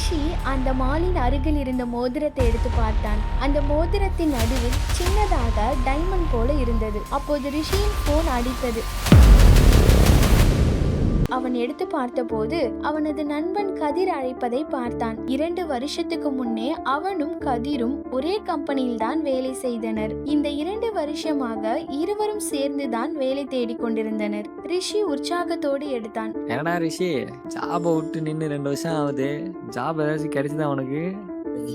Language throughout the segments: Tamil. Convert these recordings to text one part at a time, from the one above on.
ரிஷி அந்த மாலின் அருகில் இருந்த மோதிரத்தை எடுத்து பார்த்தான். அந்த மோதிரத்தின் நடுவில் சின்னதாக டைமண்ட் போல இருந்தது. அப்போது ரிஷியின் போன் அடித்தது. அவன் எடுத்து பார்த்தபோது அவனது நண்பன் கதிர் அழைப்பதை பார்த்தான். இரண்டு வருஷத்துக்கு முன்னே அவனும் கதிரும் ஒரே கம்பெனியில் தான் வேலை செய்தனர். இந்த இரண்டு வருஷமாக இருவரும் சேர்ந்துதான் வேலை தேடிக் கொண்டிருந்தனர். ரிஷி உற்சாகத்தோடு எடுத்தான். என்னடா ரிஷி ஜாபை விட்டு நின்று ரெண்டு வருஷம் ஆகுது. ஜாப் ஏதாச்சும் கிடைச்சதா உனக்கு?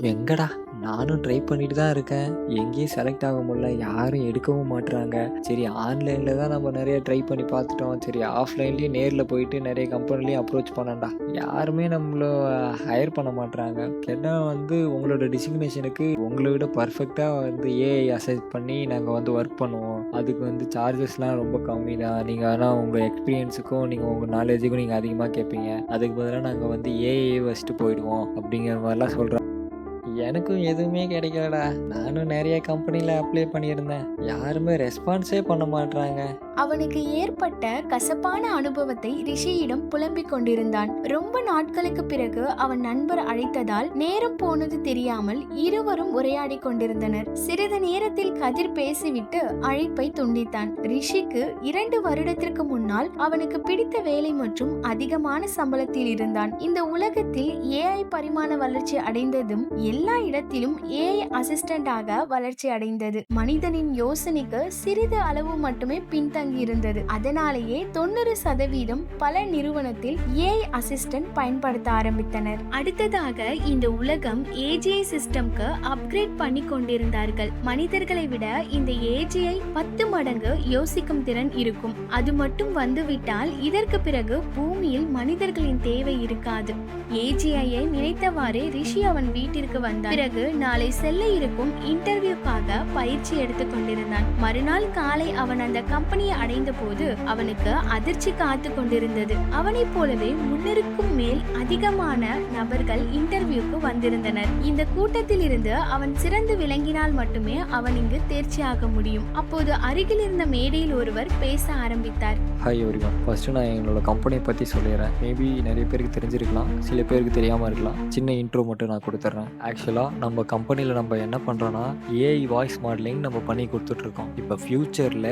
எங்கடா? நானும் ட்ரை பண்ணிட்டு தான் இருக்கேன். எங்கேயும் செலக்ட் ஆக முடியல. யாரும் எடுக்கவும் மாட்டுறாங்க சரி ஆன்லைனில் தான் நம்ம நிறைய ட்ரை பண்ணி பார்த்துட்டோம். சரி ஆஃப்லைன்லேயும் நேரில் போயிட்டு நிறைய கம்பெனிலையும் அப்ரோச் பண்ணண்டா யாருமே நம்மளை ஹையர் பண்ண மாட்டுறாங்க கேட்டால் வந்து உங்களோட டிசிக்னேஷனுக்கு உங்களை விட பர்ஃபெக்டாக வந்து ஏஐ அசைஸ் பண்ணி நாங்கள் வந்து ஒர்க் பண்ணுவோம். அதுக்கு வந்து சார்ஜஸ்லாம் ரொம்ப கம்மி தான் நீங்கள் ஆனால் உங்கள் எக்ஸ்பீரியன்ஸுக்கும் நீங்கள் உங்கள் நாலேஜுக்கும் நீங்கள் அதிகமாக கேட்பீங்க அதுக்கு பதிலாக நாங்கள் வந்து ஏஐ வச்சுட்டு போயிடுவோம். அப்படிங்கிற மாதிரிலாம் சொல்கிறோம் எனக்கும் எதுவுமே கிடைக்கலடா. நானும் நிறைய கம்பெனியில் அப்ளை பண்ணியிருந்தேன். யாருமே ரெஸ்பான்ஸே பண்ண மாட்றாங்க. அவனுக்கு ஏற்பட்ட கசப்பான அனுபவத்தை ரிஷியிடம் புலம்பிக் கொண்டிருந்தான். ரொம்ப நாட்களுக்கு பிறகு அவன் நண்பர் அழைத்ததால் நேரம் போனது தெரியாமல் இருவரும் உரையாடிக் கொண்டிருந்தனர். சிறிது நேரத்தில் கதிர் பேசிவிட்டு அழைப்பை துண்டித்தான். ரிஷிக்கு இரண்டு வருடத்திற்கு முன்னால் அவனுக்கு பிடித்த வேலை மற்றும் அதிகமான சம்பளத்தில் இருந்தான். இந்த உலகத்தில் ஏஐ பரிமாண வளர்ச்சி அடைந்ததும் எல்லா எல்லா இடத்திலும் ஏஐ அசிஸ்டண்டாக வளர்ச்சி அடைந்தது. மனிதனின் யோசனைக்கு சிறிது அளவு மட்டுமே பின்தங்கி இருந்தது. அதனாலேயே தொண்ணூறு சதவீதம் பல நிறுவனத்தில் ஏஐ அசிஸ்டன்ட் பயன்படுத்த ஆரம்பித்தனர். அடுத்ததாக இந்த உலகம் ஏஜிஐ சிஸ்டம்க்கு அப்கிரேட் பண்ணி கொண்டிருந்தார்கள். மனிதர்களை விட இந்த ஏஜிஐ பத்து மடங்கு யோசிக்கும் திறன் இருக்கும். அது மட்டும் வந்துவிட்டால் இதற்கு பிறகு பூமியில் மனிதர்களின் தேவை இருக்காது. ஏஜிஐயை நினைத்தவாறே ரிஷி அவன் வீட்டிற்கு வந்தான். பிறகு நாளை செல்ல இருக்கும் இன்டர்வியூக்காக பயிற்சி எடுத்துக் கொண்டிருந்தான். மறுநாள் காலை அவன் அந்த கம்பெனியை அடைந்த போது அவனுக்கு அதிர்ச்சி காத்து கொண்டிருந்தது. அவனைப் போலவே முன்னூறுக்கும் மேல் அதிகமான நபர்கள் இன்டர்வியூக்கு வந்திருந்தனர். இந்த கூட்டத்தில் இருந்து அவன் சிறந்து விளங்கினால் மட்டுமே அவன் இங்கு தேர்ச்சியாக முடியும். அப்போது அருகில் இருந்த மேடையில் ஒருவர் பேச ஆரம்பித்தார். ஹாய் ஒரிவன் ஃபர்ஸ்ட் நான் எங்களோட கம்பெனியை பற்றி சொல்லிடுறேன். மேபி நிறைய பேருக்கு தெரிஞ்சிருக்கலாம். சில பேருக்கு தெரியாமல் இருக்கலாம். சின்ன இன்ட்ரோ மட்டும் நான் கொடுத்துட்றேன். ஆக்சுவலாக நம்ம கம்பெனியில் நம்ம என்ன பண்ணுறோன்னா ஏஐ வாய்ஸ் மாடலிங் நம்ம பண்ணி கொடுத்துட்ருக்கோம். இப்போ ஃப்யூச்சரில்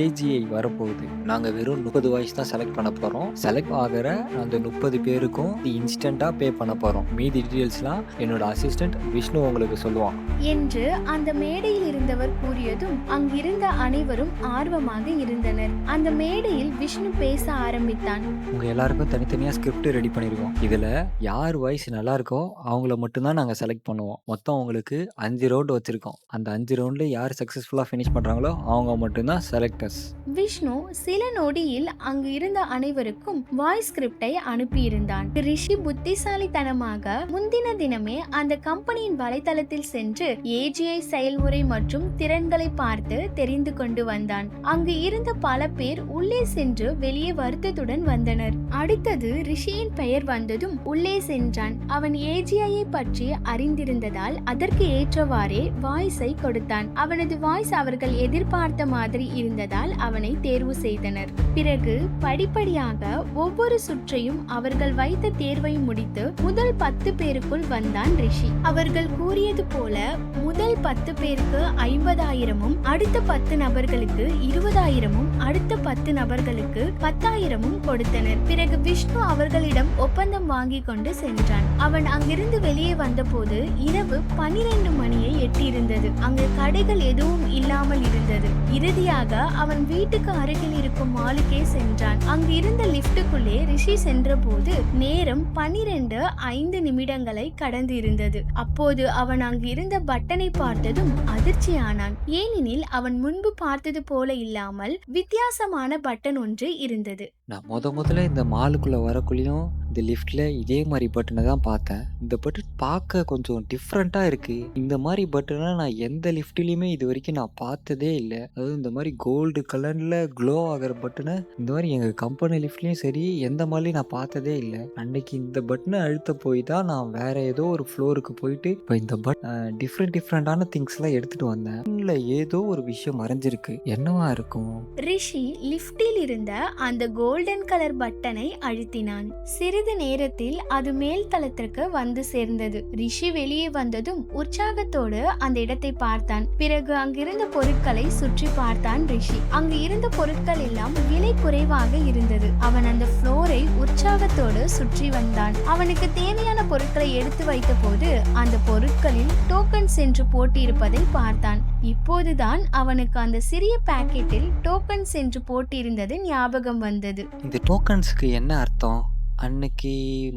ஏஜிஐ வரப்போகுது. நாங்கள் வெறும் முப்பது வாய்ஸ் தான் செலக்ட் பண்ண போகிறோம் செலக்ட் ஆகிற அந்த முப்பது பேருக்கும் இன்ஸ்டண்ட்டாக பே பண்ண போகிறோம் மீதி டீட்டெயில்ஸ்லாம் என்னோட அசிஸ்டன்ட் விஷ்ணு உங்களுக்கு சொல்லுவான். என்று அந்த மேடையில் இருந்தவர் கூறியதும் அங்கிருந்த அனைவரும் ஆர்வமாக இருந்தனர். அந்த மேடையில் விஷ்ணு பேச ஆரம்பித்தான். உங்கள் எல்லாருக்கும் தனித்தனியாக ஸ்கிரிப்ட் ரெடி பண்ணியிருக்கோம் இதில் யார் வாய்ஸ் நல்லா இருக்கோ அவங்கள மட்டும்தான் நாங்கள் செலக்ட் செலக்ட் பண்ணுவோம். மொத்தம் உங்களுக்கு அஞ்சு ரவுண்ட் வச்சுருக்கோம். அந்த அஞ்சு ரவுண்டில் யார் சக்ஸஸ்ஃபுல்லாக ஃபினிஷ் பண்ணுறாங்களோ அவங்க மட்டும்தான் செலக்டர்ஸ் விஷ்ணு சில நொடியில் அங்கு இருந்த அனைவருக்கும் வாய்ஸ் ஸ்கிரிப்டை அனுப்பியிருந்தான். ரிஷி புத்திசாலித்தனமாக முந்தின தினமே அந்த கம்பெனியின் வலைதளத்தில் சென்று ஏஜிஐ செயல்முறை மற்றும் திறன்களை பார்த்து தெரிந்து கொண்டு வந்தான். அங்கு இருந்த பல பேர் உள்ளே சென்று வெளியே வருத்தத்துடன் வந்தனர். அடுத்தது ரிஷியின் பெயர் வந்ததும் உள்ளே சென்றான். அவன் ஏஜிஐயை பற்றி அறி தெரிந்திருந்ததால் அதற்கு ஏற்றவாறே வாய்ஸை கொடுத்தான். அவனது வாய்ஸ் அவர்கள் எதிர்பார்த்த மாதிரி இருந்ததால் அவனை தேர்வு செய்தனர். பிறகு படிப்படியாக ஒவ்வொரு சுற்றையும் அவர்கள் வைத்த தேர்வையும் முடித்து முதல் பத்து பேருக்குள் வந்தான் ரிஷி. அவர்கள் கூறியது போல முதல் பத்து பேருக்கு ஐம்பதாயிரமும் அடுத்த பத்து நபர்களுக்கு இருபதாயிரமும் அடுத்த பத்து நபர்களுக்கு பத்தாயிரமும் கொடுத்தனர். பிறகு விஷ்ணு அவர்களிடம் ஒப்பந்தம் வாங்கி கொண்டு சென்றான். அவன் அங்கிருந்து வெளியே வந்தபோது இரவு பனிரெண்டு மணியை எட்டியிருந்தது. அங்கு கடைகள் எதுவும் இல்லாமல் இருந்தது. இறுதியாக அவன் வீட்டுக்கு அருகில் இருக்கும் மாலுக்கே சென்றான். அங்கு இருந்த லிப்டுக்குள்ளே ரிஷி சென்றபோது நேரம் பனிரெண்டு ஐந்து நிமிடங்களை கடந்து இருந்தது அப்போது அவன் அங்கு இருந்த பட்டனை பார்த்ததும் அதிர்ச்சியானான். ஏனெனில் அவன் முன்பு பார்த்தது போல இல்லாமல் வித்தியாசமான பட்டன் ஒன்று இருந்தது. நான் முத முதல்ல இந்த மாலுக்குள்ள வரக்குள்ளேயும் இந்த லிஃப்ட்டில் இதே மாதிரி பட்டனை தான் பார்த்தேன். இந்த பட்டன் பார்க்க கொஞ்சம் டிஃப்ரெண்ட்டாக இருக்குது இந்த மாதிரி பட்டனை நான் எந்த லிஃப்ட்லேயுமே இது வரைக்கும் நான் பார்த்ததே இல்லை. அதாவது இந்த மாதிரி கோல்டு கலரில் க்ளோ ஆகிற பட்டனை இந்த மாதிரி எங்கள் கம்பெனி லிஃப்ட்லேயும் சரி எந்த மாதிரிலையும் நான் பார்த்ததே இல்லை. அன்னைக்கு இந்த பட்டனை அழுத்த போய் தான் நான் வேற ஏதோ ஒரு ஃப்ளோருக்கு போயிட்டு இப்போ இந்த பட் டிஃப்ரெண்ட் டிஃப்ரெண்ட்டான திங்ஸ்லாம் எடுத்துகிட்டு வந்தேன். இல்லை ஏதோ ஒரு விஷயம் மறைஞ்சிருக்கு. என்னவா இருக்கும்? ரிஷி லிஃப்டில் இருந்த அந்த கோல்டன் கலர் பட்டனை அழுத்தினான். சிறு சிறிது நேரத்தில் அது மேல் தளத்திற்கு வந்து சேர்ந்தது. ரிஷி வெளியே வந்ததும் உற்சாகத்தோடு அந்த இடத்தை பார்த்தான். பிறகு அங்கிருந்த பொருட்களை சுற்றி பார்த்தான் ரிஷி. அங்கு இருந்த பொருட்கள் எல்லாம் விலை குறைவாக இருந்தது. அவன் அந்த ஃப்ளோரை உற்சாகத்தோடு சுற்றி வந்தான். அவனுக்கு தேவையான பொருட்களை எடுத்து வைத்த போது அந்த பொருட்களில் டோக்கன்ஸ் என்று போட்டியிருப்பதை பார்த்தான். இப்போதுதான் அவனுக்கு அந்த சிறிய பாக்கெட்டில் டோக்கன்ஸ் என்று போட்டிருந்தது ஞாபகம் வந்தது. இந்த டோக்கன்ஸுக்கு என்ன அர்த்தம்? அன்னைக்கு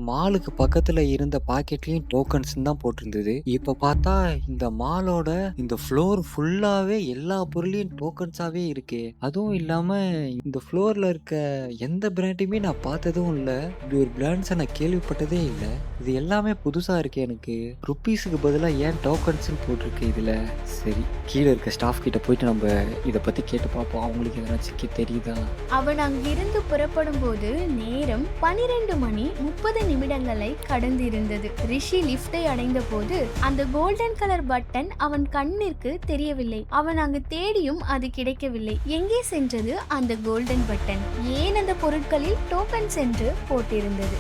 மாலுக்கு பக்கத்துல இருந்த பாக்கெட்லயும் டோக்கன்ஸ் தான் போட்டிருந்தது. இப்ப பார்த்தா இந்த மாலோட இந்த ஃப்ளோர் ஃபுல்லாவே எல்லா பொருளையும் டோக்கன்ஸாவே இருக்கு. அதுவும் இல்லாம இந்த ஃப்ளோர்ல இருக்க எந்த பிராண்டையுமே நான் பார்த்ததும் இல்ல. இப்படி ஒரு பிராண்ட்ஸை நான் கேள்விப்பட்டதே இல்லை. இது எல்லாமே புதுசா இருக்கு எனக்கு. ருப்பீஸுக்கு பதிலாக ஏன் டோக்கன்ஸ்னு போட்டிருக்கு இதுல? சரி கீழே இருக்க ஸ்டாஃப் கிட்ட போயிட்டு நம்ம இதை பத்தி கேட்டு பார்ப்போம். அவங்களுக்கு எதனாச்சும் தெரியுதா? அவன் அங்கிருந்து புறப்படும் போது நேரம் பனிரெண்டு மணி முப்பது நிமிடங்களை கடந்திருந்தது. ரிஷி லிப்டை அடைந்த போது அந்த கோல்டன் கலர் பட்டன் அவன் கண்ணிற்கு தெரியவில்லை. அவன் அங்கு தேடியும் அது கிடைக்கவில்லை. எங்கே சென்றது அந்த கோல்டன் பட்டன்? ஏன் அந்த பொருட்களில் டோக்கன் சென்று போட்டிருந்தது?